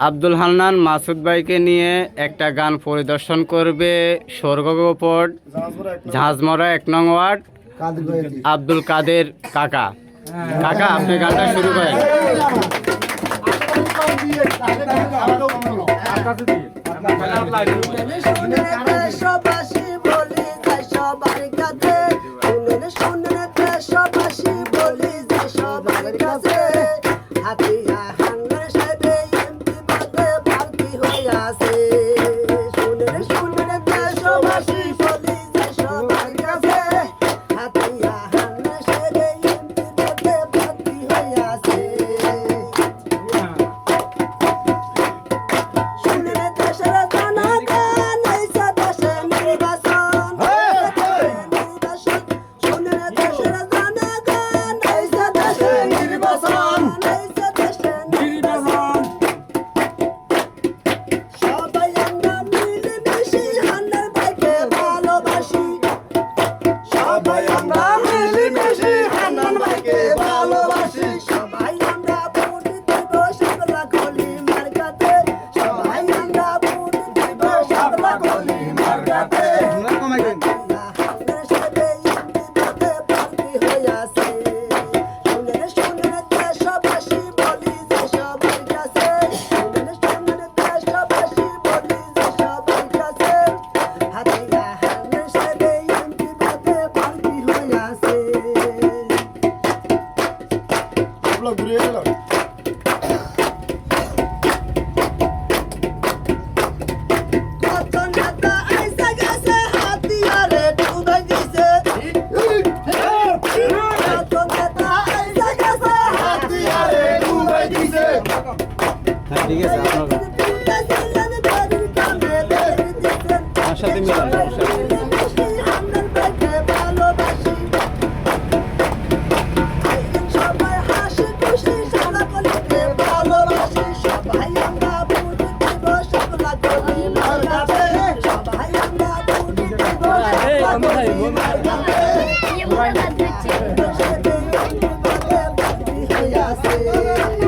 আব্দুল হান্নান মাসুদ ভাইকে নিয়ে একটা গান পরিদর্শন করবে স্বর্গপট ঝাঁঝমরা এক নং ওয়ার্ড আব্দুল কাদের কাকা। কাকা আপনি গানটা শুরু করেন। সবাই কলি মার্গাতে হ্যাঁ ঠিক আছে আপনার Yeah.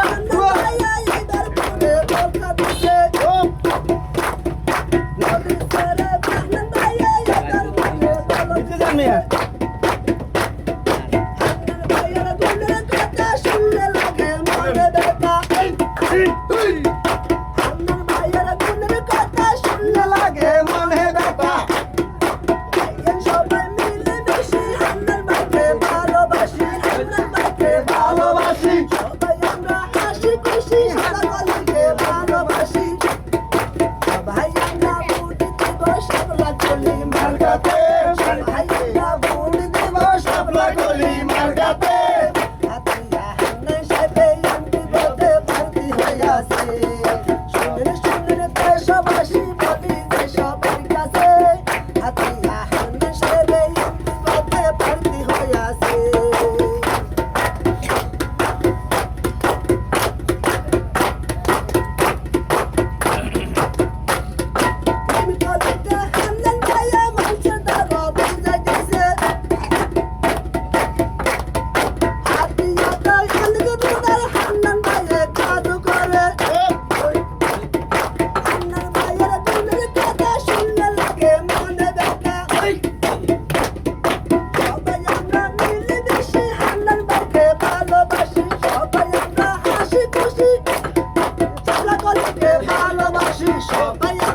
Espérate, 是什么呀？